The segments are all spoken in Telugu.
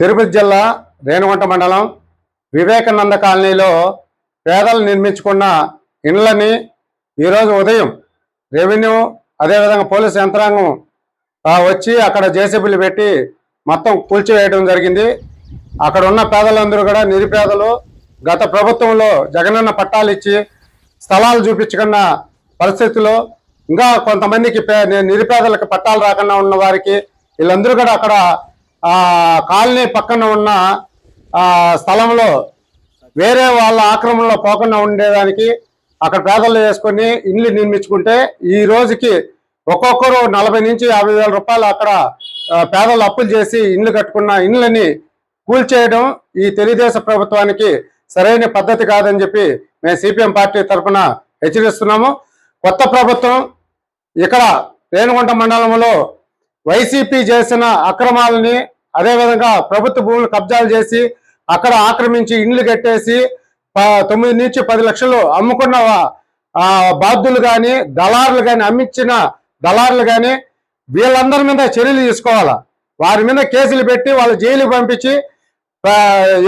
తిరుపతి జిల్లా రేణుగుంట మండలం వివేకానంద కాలనీలో పేదలు నిర్మించుకున్న ఇండ్లని ఈరోజు ఉదయం రెవెన్యూ అదేవిధంగా పోలీస్ యంత్రాంగం వచ్చి అక్కడ జేసీబీలు పెట్టి మొత్తం కూల్చివేయడం జరిగింది. అక్కడ ఉన్న పేదలందరూ కూడా నిరుపేదలు గత ప్రభుత్వంలో జగనన్న పట్టాలు ఇచ్చి స్థలాలు చూపించుకున్న పరిస్థితులు ఇంకా కొంతమందికి పే- నిరుపేదలకు పట్టాలు రాకుండా ఉన్న వారికి వీళ్ళందరూ కూడా అక్కడ కాలనీ పక్కన ఉన్న స్థలంలో వేరే వాళ్ళ ఆక్రమణలో పోకుండా ఉండేదానికి అక్కడ పేదలు వేసుకొని ఇండ్లు నిర్మించుకుంటే ఈ రోజుకి ఒక్కొక్కరు నలభై నుంచి యాభై వేల రూపాయలు అక్కడ పేదలు అప్పులు చేసి ఇండ్లు కట్టుకున్న ఇండ్లని కూల్చేయడం ఈ తెలుగుదేశం ప్రభుత్వానికి సరైన పద్ధతి కాదని చెప్పి మేము సిపిఎం పార్టీ తరఫున హెచ్చరిస్తున్నాము. కొత్త ప్రభుత్వం ఇక్కడ రేణుగుంట మండలంలో వైసీపీ చేసిన అక్రమాలని అదేవిధంగా ప్రభుత్వ భూములు కబ్జాలు చేసి అక్కడ ఆక్రమించి ఇండ్లు కట్టేసి తొమ్మిది నుంచి పది లక్షలు అమ్ముకున్న బాధ్యులు కానీ దళారులు కానీ అమ్మించిన దళారులు కానీ వీళ్ళందరి మీద చర్యలు తీసుకోవాలా? వారి మీద కేసులు పెట్టి వాళ్ళు జైలు పంపించి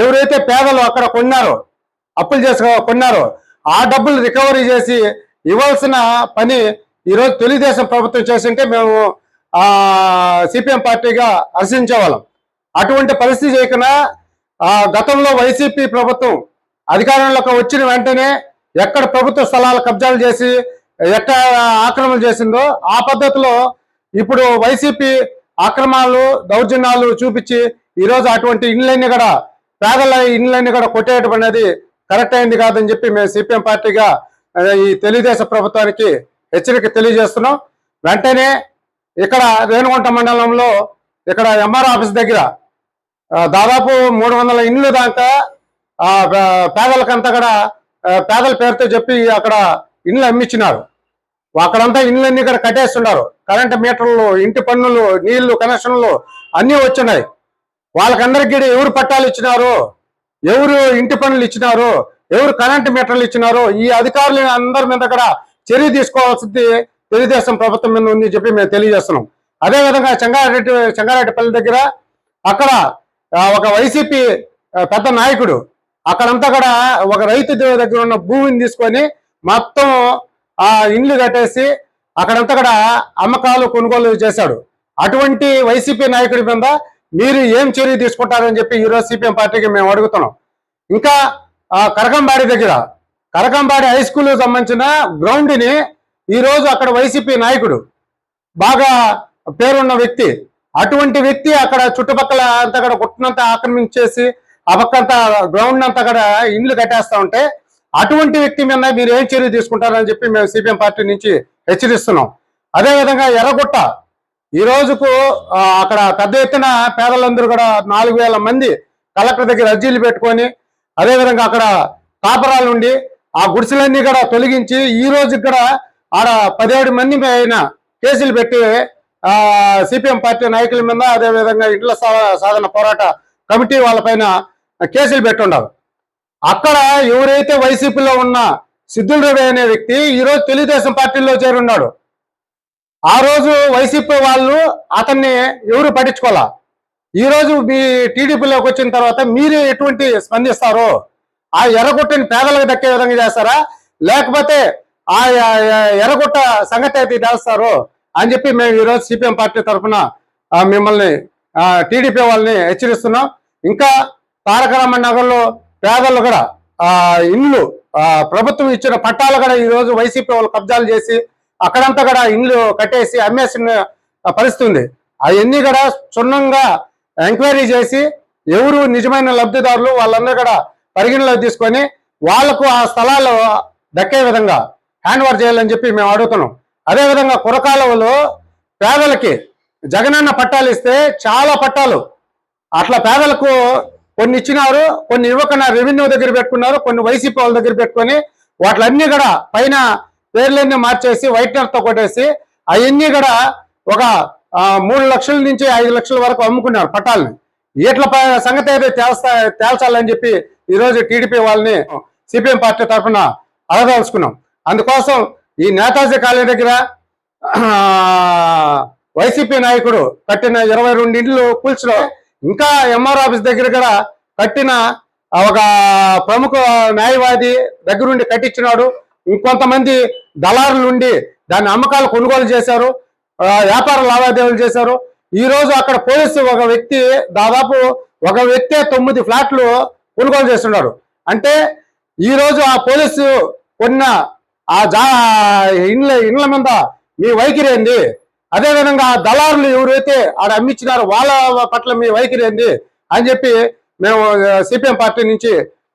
ఎవరైతే పేదలు అక్కడ కొన్నారో అప్పులు చేసుకో కొన్నారో ఆ డబ్బులు రికవరీ చేసి ఇవ్వాల్సిన పని ఈరోజు తెలుగుదేశం ప్రభుత్వం చేసింటే మేము సిపిఎం పార్టీగా హర్షించేవాళ్ళం. అటువంటి పరిస్థితి చేయకుండా ఆ గతంలో వైసీపీ ప్రభుత్వం అధికారంలోకి వచ్చిన వెంటనే ఎక్కడ ప్రభుత్వ స్థలాలు కబ్జాలు చేసి ఎక్కడ ఆక్రమణ చేసిందో ఆ పద్ధతిలో ఇప్పుడు వైసీపీ ఆక్రమాలు దౌర్జన్యాలు చూపించి ఈరోజు అటువంటి ఇండ్లన్నీ కూడా పేదల ఇండ్లన్నీ కూడా కొట్టేయటం అనేది కరెక్ట్ అయింది కాదని చెప్పి మేము సిపిఎం పార్టీగా ఈ తెలుగుదేశం ప్రభుత్వానికి హెచ్చరిక తెలియజేస్తున్నాం. వెంటనే ఇక్కడ రేణుగుంట మండలంలో ఇక్కడ ఎంఆర్ ఆఫీస్ దగ్గర దాదాపు మూడు వందల ఇండ్లు దాకా ఆ, పేదలకంతా కూడా పేదల పేరుతో చెప్పి అక్కడ ఇండ్లు అమ్మించినారు అక్కడంతా ఇండ్లన్నీ ఇక్కడ కట్టేస్తున్నారు. కరెంటు మీటర్లు ఇంటి పన్నులు నీళ్ళు కనెక్షన్లు అన్నీ వచ్చినాయి. వాళ్ళకందరికీ ఎవరు పట్టాలు ఇచ్చినారు? ఎవరు ఇంటి పనులు ఇచ్చినారు? ఎవరు కరెంటు మీటర్లు ఇచ్చినారు? ఈ అధికారులు అందరి మీద కూడా చర్య తీసుకోవాల్సింది తెలుగుదేశం ప్రభుత్వం మీద ఉంది చెప్పి మేము తెలియజేస్తున్నాం. అదేవిధంగా చెంగారెడ్డి చెంగారెడ్డిపల్లి దగ్గర అక్కడ ఒక వైసీపీ పెద్ద నాయకుడు అక్కడంతా కూడా ఒక రైతు దగ్గర ఉన్న భూమిని తీసుకొని మొత్తం ఆ ఇండ్లు కట్టేసి అక్కడంతా కూడా అమ్మకాలు కొనుగోలు చేశాడు. అటువంటి వైసీపీ నాయకుడి మీద మీరు ఏం చర్య తీసుకుంటారని చెప్పి ఈరోజు సిపిఎం పార్టీకి మేము అడుగుతున్నాం. ఇంకా కరకంబాడి దగ్గర కరకంబాడి హై స్కూల్ సంబంధించిన గ్రౌండ్ని ఈరోజు ఈ రోజు అక్కడ వైసీపీ నాయకుడు బాగా పేరున్న వ్యక్తి. అటువంటి వ్యక్తి అక్కడ చుట్టుపక్కల అంతా కూడా గుట్టనంతా ఆక్రమించేసి ఆ గ్రౌండ్ అంతా కూడా ఇండ్లు కట్టేస్తా ఉంటే అటువంటి వ్యక్తి మీద మీరు ఏం చర్య తీసుకుంటారని చెప్పి మేము సిపిఎం పార్టీ నుంచి హెచ్చరిస్తున్నాం. అదేవిధంగా ఎర్రగుట్ట ఈ రోజుకు అక్కడ పెద్ద ఎత్తున పేదలందరూ కూడా నాలుగు వేల మంది కలెక్టర్ దగ్గర అర్జీలు పెట్టుకొని అదేవిధంగా అక్కడ కాపరాలు ఉండి ఆ గుడిసెలన్నీ కూడా తొలగించి ఈ రోజు కూడా ఆడ పదిహేడు మంది పైన కేసులు పెట్టి ఆ సిపిఎం పార్టీ నాయకుల మీద అదేవిధంగా ఇండ్ల సా- సాధన పోరాట కమిటీ వాళ్ళపైన కేసులు పెట్టుండారు. అక్కడ ఎవరైతే వైసీపీలో ఉన్న సిద్ధుల రవి అనే వ్యక్తి ఈరోజు తెలుగుదేశం పార్టీలో చేరున్నాడు. ఆ రోజు వైసీపీ వాళ్ళు అతన్ని ఎవరు పట్టించుకోవాలా ఈ రోజు మీ టీడీపీలోకి వచ్చిన తర్వాత మీరు ఎటువంటి స్పందిస్తారు? ఆ ఎర్రగొట్టని పేదలకు దక్కే విధంగా చేస్తారా? లేకపోతే ఆ ఎర్రగుట్ట సంగతి అయితే చేస్తారు అని చెప్పి మేము ఈరోజు సిపిఎం పార్టీ తరఫున మిమ్మల్ని టీడీపీ వాళ్ళని హెచ్చరిస్తున్నాం. ఇంకా తారక రామన్ నగర్లో పేదలు కూడా ఇండ్లు ప్రభుత్వం ఇచ్చిన పట్టాలు కూడా ఈరోజు వైసీపీ వాళ్ళు కబ్జాలు చేసి అక్కడంతా కూడా ఇండ్లు కట్టేసి అమ్మేసిన పరిస్థితి ఉంది. అవన్నీ కూడా క్షుణ్ణంగా ఎంక్వైరీ చేసి ఎవరు నిజమైన లబ్ధిదారులు వాళ్ళందరూ కూడా పరిగణలోకి తీసుకొని వాళ్ళకు ఆ స్థలాలు దక్కే విధంగా హ్యాండ్ ఓవర్ చేయాలని చెప్పి మేము అడుగుతున్నాం. అదేవిధంగా కురకాలువలో పేదలకి జగనన్న పట్టాలు ఇస్తే చాలా పట్టాలు. అట్లా పేదలకు కొన్ని ఇచ్చినారు కొన్ని ఇవ్వకుండా రెవెన్యూ దగ్గర పెట్టుకున్నారు కొన్ని వైసీపీ వాళ్ళ దగ్గర పెట్టుకొని వాటిలన్నీ కూడా పైన పేర్లన్నీ మార్చేసి వైట్నర్తో కొట్టేసి అవన్నీ కూడా ఒక మూడు లక్షల నుంచి ఐదు లక్షల వరకు అమ్ముకున్నారు పట్టాలని. వీటిల ప- సంగతి అయితే తేల్స్తా తేల్చాలని చెప్పి ఈరోజు టీడీపీ వాళ్ళని సిపిఎం పార్టీ తరఫున అడగదలుచుకున్నాం అందుకోసం ఈ నేతాజీ కాలనీ దగ్గర వైసీపీ నాయకుడు కట్టిన ఇరవై రెండు ఇండ్లు కూల్చడం ఇంకా ఎంఆర్ ఆఫీస్ దగ్గర కూడా కట్టిన ఒక ప్రముఖ న్యాయవాది దగ్గరుండి కట్టించినాడు. ఇంకొంతమంది దళారులు ఉండి దాని అమ్మకాలు కొనుగోలు చేశారు వ్యాపార లావాదేవీలు చేశారు. ఈ రోజు అక్కడ పోలీసు ఒక వ్యక్తి దాదాపు ఒక వ్యక్తే తొమ్మిది ఫ్లాట్లు కొనుగోలు చేస్తున్నాడు. అంటే ఈ రోజు ఆ పోలీసు కొన్న ఆ జా ఇండ్ల ఇండ్ల మీద మీ వైఖరి ఏంది? అదేవిధంగా దళారులు ఎవరైతే ఆడ అమ్మించినారో వాళ్ళ పట్ల మీ వైఖరి ఏంది? అని చెప్పి మేము సిపిఎం పార్టీ నుంచి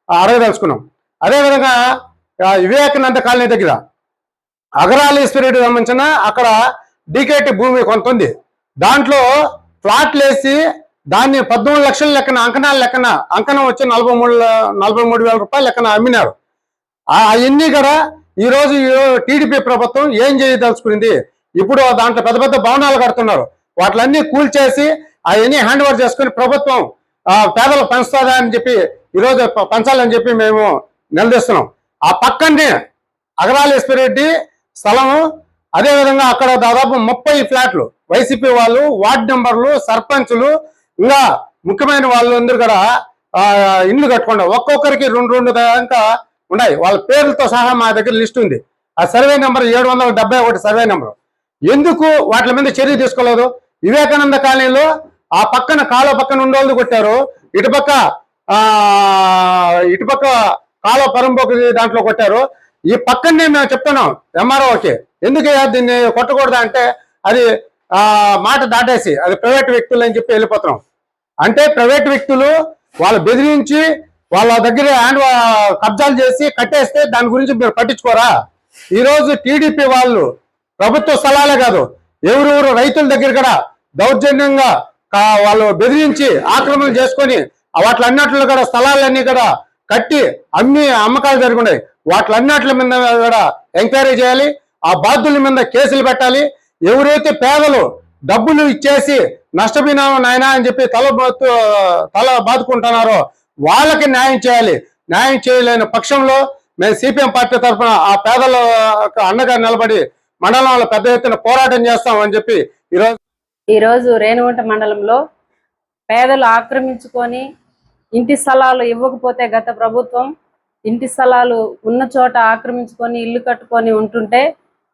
అడగదలుచుకున్నాం. అదేవిధంగా వివేకానంద కాలనీ దగ్గర అగరాలీశ్వరుడు సంబంధించిన అక్కడ డీకేటి భూమి కొంత ఉంది. దాంట్లో ఫ్లాట్లు వేసి దాన్ని పద్మూడు లక్షల లెక్కన అంకణాల లెక్కన అంకణం వచ్చి నలభై మూడు నలభై మూడు వేల రూపాయల లెక్కన అమ్మినారు. ఆ అవన్నీ కూడా ఈ రోజు టీడీపీ ప్రభుత్వం ఏం చేయదలుచుకుంది ఇప్పుడు దాంట్లో పెద్ద పెద్ద భవనాలు కడుతున్నారు. వాటిలన్నీ కూల్చేసి అవన్నీ హ్యాండ్ ఓవర్ చేసుకుని ప్రభుత్వం పేదలు పేదలకు అని చెప్పి ఈరోజు పెంచాలని పంచాలని చెప్పి మేము నిలదీస్తున్నాం. ఆ పక్కనే అగరాలేశ్వరరెడ్డి స్థలము అదేవిధంగా అక్కడ దాదాపు ముప్పై ఫ్లాట్లు వైసీపీ వాళ్ళు వార్డు నెంబర్లు సర్పంచులు ఇంకా ముఖ్యమైన వాళ్ళందరూ కూడా ఇండ్లు కట్టుకుండా ఒక్కొక్కరికి రెండు రెండు దాకా ఉన్నాయి. వాళ్ళ పేర్లతో సహా మా దగ్గర లిస్ట్ ఉంది. ఆ సర్వే నెంబర్ ఏడు వందల డెబ్బై ఒకటి సర్వే నెంబర్. ఎందుకు వాటి మీద చర్య తీసుకోలేదు? వివేకానంద కాలనీలో ఆ పక్కన కాలువ పక్కన ఉండోళ్ళు కొట్టారు. ఇటుపక్క ఆ ఇటుపక్క కాలువ పరంపోకు దాంట్లో కొట్టారు. ఈ పక్కనే మేము చెప్తున్నాం ఎంఆర్ఓకి. ఎందుకు దీన్ని కొట్టకూడదు అంటే అది ఆ మాట దాటేసి అది ప్రైవేట్ వ్యక్తులు అని చెప్పి వెళ్ళిపోతున్నాం. అంటే ప్రైవేట్ వ్యక్తులు వాళ్ళు బెదిరించి వాళ్ళ దగ్గర హ్యాండ్ కబ్జాలు చేసి కట్టేస్తే దాని గురించి మీరు పట్టించుకోరా? ఈ రోజు టీడీపీ వాళ్ళు ప్రభుత్వ స్థలాలే కాదు ఎవరెవరు రైతుల దగ్గర కూడా దౌర్జన్యంగా వాళ్ళు బెదిరించి ఆక్రమణ చేసుకొని వాటిలన్నిట్లో కూడా స్థలాలన్నీ కూడా కట్టి అమ్మి అమ్మకాలు జరుగున్నాయి. వాటిలన్నిటి మీద కూడా ఎంక్వైరీ చేయాలి ఆ బాధ్యుల మీద కేసులు పెట్టాలి. ఎవరైతే పేదలు డబ్బులు ఇచ్చేసి నష్టపోయినాము నాయనా అని చెప్పి తల బాతు తల బాదుకుంటున్నారో వాళ్ళకి న్యాయం చేయాలి. న్యాయం చేయలేని పక్షంలో మేము సిపిఎం పార్టీ తరఫున ఆ పేదల అండగా నిలబడి మండలంలో పెద్ద ఎత్తున పోరాటం చేస్తాం అని చెప్పి ఈరోజు ఈరోజు రేణుగుంట మండలంలో పేదలు ఆక్రమించుకొని ఇంటి స్థలాలు ఇవ్వకపోతే గత ప్రభుత్వం ఇంటి స్థలాలు ఉన్న చోట ఆక్రమించుకొని ఇల్లు కట్టుకొని ఉంటుంటే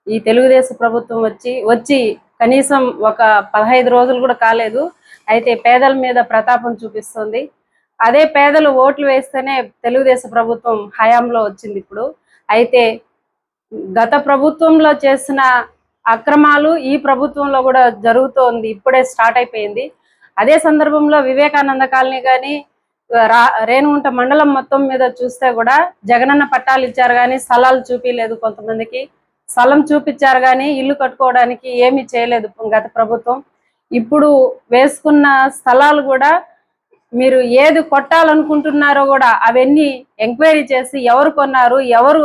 ఈ తెలుగుదేశం ప్రభుత్వం వచ్చి వచ్చి కనీసం ఒక పదహైదు రోజులు కూడా కాలేదు. అయితే పేదల మీద ప్రతాపం చూపిస్తుంది. అదే పేదలు ఓట్లు వేస్తేనే తెలుగుదేశం ప్రభుత్వం హయాంలో వచ్చింది ఇప్పుడు. అయితే గత ప్రభుత్వంలో చేసిన అక్రమాలు ఈ ప్రభుత్వంలో కూడా జరుగుతోంది ఇప్పుడే స్టార్ట్ అయిపోయింది. అదే సందర్భంలో వివేకానంద కాలనీ కానీ రా రేణుగుంట మండలం మొత్తం మీద చూస్తే కూడా జగనన్న పట్టాలు ఇచ్చారు కానీ స్థలాలు చూపించలేదు కొంతమందికి. స్థలం చూపించారు కానీ ఇల్లు కట్టుకోవడానికి ఏమీ చేయలేదు గత ప్రభుత్వం. ఇప్పుడు వేసుకున్న స్థలాలు కూడా మీరు ఏది కొట్టాలనుకుంటున్నారో కూడా అవన్నీ ఎంక్వైరీ చేసి ఎవరు కొన్నారు ఎవరు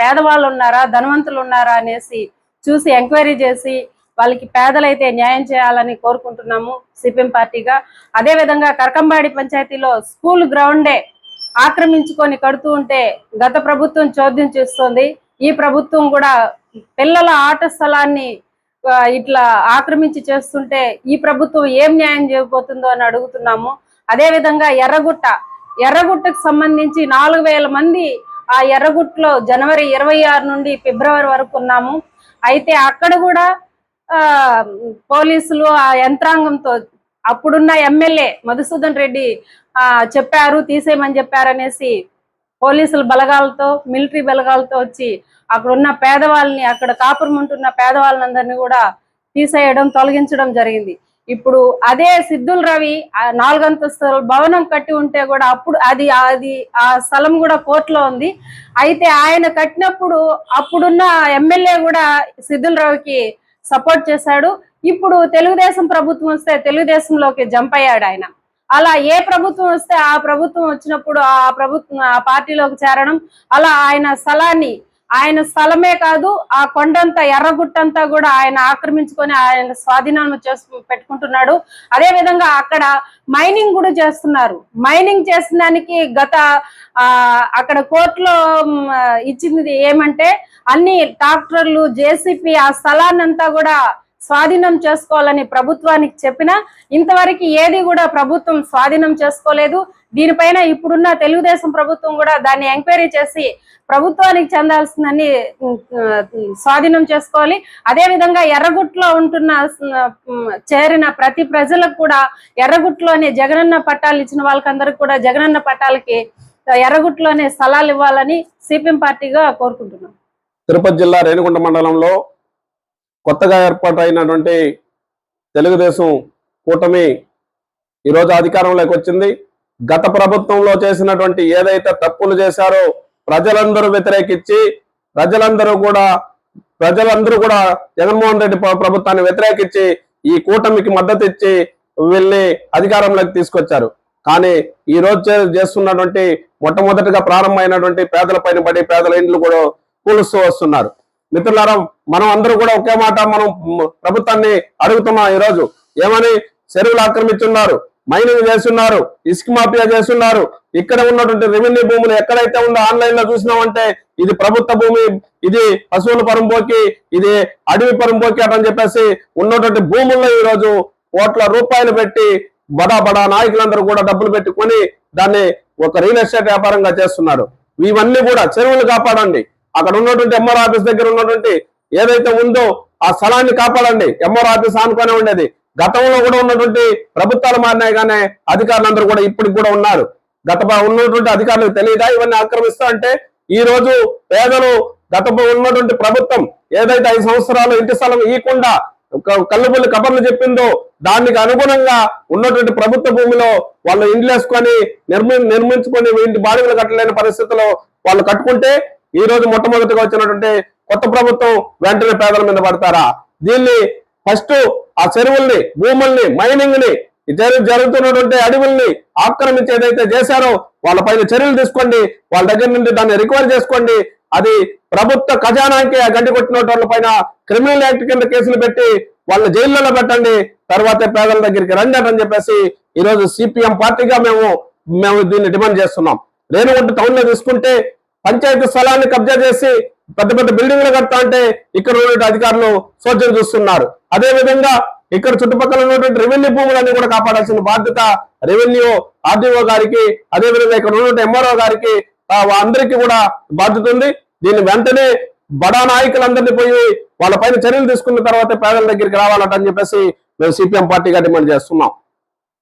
పేదవాళ్ళు ఉన్నారా ధనవంతులు ఉన్నారా అనేసి చూసి ఎంక్వైరీ చేసి వాళ్ళకి పేదలైతే న్యాయం చేయాలని కోరుకుంటున్నాము సిపిఎం పార్టీగా. అదే విధంగా కరకంబాడి పంచాయతీలో స్కూల్ గ్రౌండే ఆక్రమించుకొని కడుతూ ఉంటే గత ప్రభుత్వం చోద్యం చేస్తుంది. ఈ ప్రభుత్వం కూడా పిల్లల ఆట స్థలాన్ని ఇట్లా ఆక్రమించి చేస్తుంటే ఈ ప్రభుత్వం ఏం న్యాయం చేయబోతుందో అని అడుగుతున్నాము. అదే విధంగా ఎర్రగుట్ట. ఎర్రగుట్టకు సంబంధించి నాలుగు వేల మంది ఆ ఎర్రగుట్టలో జనవరి ఇరవై ఆరు నుండి ఫిబ్రవరి వరకు ఉన్నాము. అయితే అక్కడ కూడా ఆ పోలీసులు ఆ యంత్రాంగంతో అప్పుడున్న ఎమ్మెల్యే మధుసూదన్ రెడ్డి ఆ చెప్పారు తీసేయమని చెప్పారనేసి పోలీసుల బలగాలతో మిలిటరీ బలగాలతో వచ్చి అక్కడ ఉన్న పేదవాళ్ళని అక్కడ కాపురం ఉంటున్న పేదవాళ్ళందరినీ కూడా తీసేయడం తొలగించడం జరిగింది. ఇప్పుడు అదే సిద్ధుల రవి నాలుగంతస్తుల భవనం కట్టి ఉంటే కూడా అప్పుడు అది అది ఆ స్థలం కూడా కోర్టులో ఉంది. అయితే ఆయన కట్టినప్పుడు అప్పుడున్న ఎమ్మెల్యే కూడా సిద్ధుల రవికి సపోర్ట్ చేశాడు. ఇప్పుడు తెలుగుదేశం ప్రభుత్వం వస్తే తెలుగుదేశంలోకి జంప్ అయ్యాడు ఆయన. అలా ఏ ప్రభుత్వం వస్తే ఆ ప్రభుత్వం వచ్చినప్పుడు ఆ ప్రభుత్వం ఆ పార్టీలోకి చేరడం అలా ఆయన స్థలాన్ని ఆయన స్థలమే కాదు ఆ కొండంతా ఎర్రగుట్టంతా కూడా ఆయన ఆక్రమించుకొని ఆయన స్వాధీనం చేసు పెట్టుకుంటున్నాడు. అదే విధంగా అక్కడ మైనింగ్ కూడా చేస్తున్నారు. మైనింగ్ చేసిన దానికి గత అక్కడ కోర్టులో ఇచ్చింది ఏమంటే అన్ని ట్రాక్టర్లు జేసీపీ ఆ స్థలాన్నంతా కూడా స్వాధీనం చేసుకోవాలని ప్రభుత్వానికి చెప్పినా ఇంతవరకు ఏది కూడా ప్రభుత్వం స్వాధీనం చేసుకోలేదు. దీనిపైన ఇప్పుడున్న తెలుగుదేశం ప్రభుత్వం కూడా దాన్ని ఎంక్వైరీ చేసి ప్రభుత్వానికి చెందాల్సిందని స్వాధీనం చేసుకోవాలి. అదే విధంగా ఎర్రగుట్లో ఉంటున్న చేరిన ప్రతి ప్రజలకు కూడా ఎర్రగుట్లోనే జగనన్న పట్టాలు ఇచ్చిన వాళ్ళకందరికి కూడా జగనన్న పట్టాలకి ఎర్రగుట్లోనే స్థలాలు ఇవ్వాలని సిపిఎం పార్టీగా కోరుకుంటున్నాం. తిరుపతి జిల్లా రేణుగుంట మండలంలో కొత్తగా ఏర్పాటైనటువంటి తెలుగుదేశం కూటమి ఈరోజు అధికారంలోకి వచ్చింది. గత ప్రభుత్వంలో చేసినటువంటి ఏదైతే తప్పులు చేశారో ప్రజలందరూ వ్యతిరేకించి ప్రజలందరూ కూడా ప్రజలందరూ కూడా జగన్మోహన్ రెడ్డి ప్రభుత్వాన్ని వ్యతిరేకించి ఈ కూటమికి మద్దతు ఇచ్చి వీళ్ళని అధికారంలోకి తీసుకొచ్చారు. కానీ ఈ రోజు చే- చేస్తున్నటువంటి మొట్టమొదటిగా ప్రారంభమైనటువంటి పేదల పైన పడి పేదల ఇండ్లు కూడా కూలుస్తూ వస్తున్నారు. మిత్రులారా మనం అందరూ కూడా ఒకే మాట మనం ప్రభుత్వాన్ని అడుగుతున్నాం ఈ రోజు ఏమని? చెరువులు ఆక్రమిస్తున్నారు మైనింగ్ చేస్తున్నారు ఇసుక మాఫియా చేస్తున్నారు. ఇక్కడ ఉన్నటువంటి రెవెన్యూ భూములు ఎక్కడైతే ఉందో ఆన్లైన్లో చూసినామంటే ఇది ప్రభుత్వ భూమి ఇది పశువుల పరంపోకి ఇది అడవి పరంపోకి అని చెప్పేసి ఉన్నటువంటి భూముల్లో ఈ రోజు కోట్ల రూపాయలు పెట్టి బడా బడా నాయకులందరూ కూడా డబ్బులు పెట్టుకొని దాన్ని ఒక రియల్ ఎస్టేట్ వ్యాపారంగా చేస్తున్నారు. ఇవన్నీ కూడా చెరువులు కాపాడండి. అక్కడ ఉన్నటువంటి ఎంఆర్ ఆఫీస్ దగ్గర ఉన్నటువంటి ఏదైతే ఉందో ఆ స్థలాన్ని కాపాడండి. ఎంఆర్ ఆఫీస్ ఆనుకొని ఉండేది. గతంలో కూడా ఉన్నటువంటి ప్రభుత్వాలు మారినాయి కానీ అధికారులందరూ కూడా ఇప్పటికి కూడా ఉన్నారు. గత ఉన్నటువంటి అధికారులకు తెలియదా? ఇవన్నీ ఆక్రమిస్తా అంటే ఈ రోజు పేదలు గత ఉన్నటువంటి ప్రభుత్వం ఏదైతే ఐదు సంవత్సరాలు ఇంటి స్థలం ఇవ్వకుండా కళ్ళుబుల్లి కబర్లు చెప్పిందో దానికి అనుగుణంగా ఉన్నటువంటి ప్రభుత్వ భూమిలో వాళ్ళు ఇండ్లు వేసుకొని నిర్మి నిర్మించుకొని ఇంటి బాడుగలు కట్టలేని పరిస్థితిలో వాళ్ళు కట్టుకుంటే ఈ రోజు మొట్టమొదటిగా వచ్చినటువంటి కొత్త ప్రభుత్వం వెంటనే పేదల మీద పడతారా? దీన్ని ఫస్ట్ ఆ చెరువుల్ని భూముల్ని మైనింగ్ని జరుగుతున్నటువంటి అడవుల్ని ఆక్రమించి ఏదైతే చేశారో వాళ్ళ పైన చర్యలు తీసుకోండి. వాళ్ళ దగ్గర నుండి దాన్ని రికవర్ చేసుకోండి. అది ప్రభుత్వ ఖజానాకి గండి గడ్డి కొట్టిన పైన క్రిమినల్ యాక్ట్ కింద కేసులు పెట్టి వాళ్ళ జైల్లో పెట్టండి. తర్వాత పేదల దగ్గరికి రండి అని చెప్పేసి ఈ రోజు సిపిఎం పార్టీగా మేము మేము దీన్ని డిమాండ్ చేస్తున్నాం. రేణుగుంట టౌన్లో తీసుకుంటే పంచాయతీ స్థలాన్ని కబ్జా చేసి పెద్ద పెద్ద బిల్డింగ్లు కడతా అంటే ఇక్కడ ఉన్నటువంటి అధికారులు సోచన చూస్తున్నారు. అదే విధంగా ఇక్కడ చుట్టుపక్కల ఉన్నటువంటి రెవెన్యూ భూములన్నీ కూడా కాపాడాల్సిన బాధ్యత రెవెన్యూ ఆర్డీఓ గారికి అదే విధంగా ఇక్కడ ఉన్నటువంటి ఎంఆర్ఓ గారికి అందరికీ కూడా బాధ్యత ఉంది. దీన్ని వెంటనే బడా నాయకులందరినీ పోయి వాళ్ళ పైన చర్యలు తీసుకున్న తర్వాత పేదల దగ్గరికి రావాలంటని చెప్పేసి మేము సిపిఎం పార్టీగా డిమాండ్ చేస్తున్నాం.